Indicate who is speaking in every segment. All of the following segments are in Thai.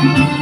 Speaker 1: Thank you.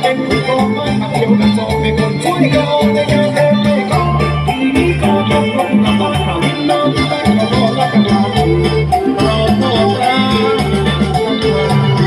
Speaker 1: เป็นผู้กองาทเดียวกันสองเป็ควยกันออกในงานแทนที่นี่ก็ต้องลงกับบ้านเราวินน้ำแต่ก็รอรักกันมาเราต้องรักกันมา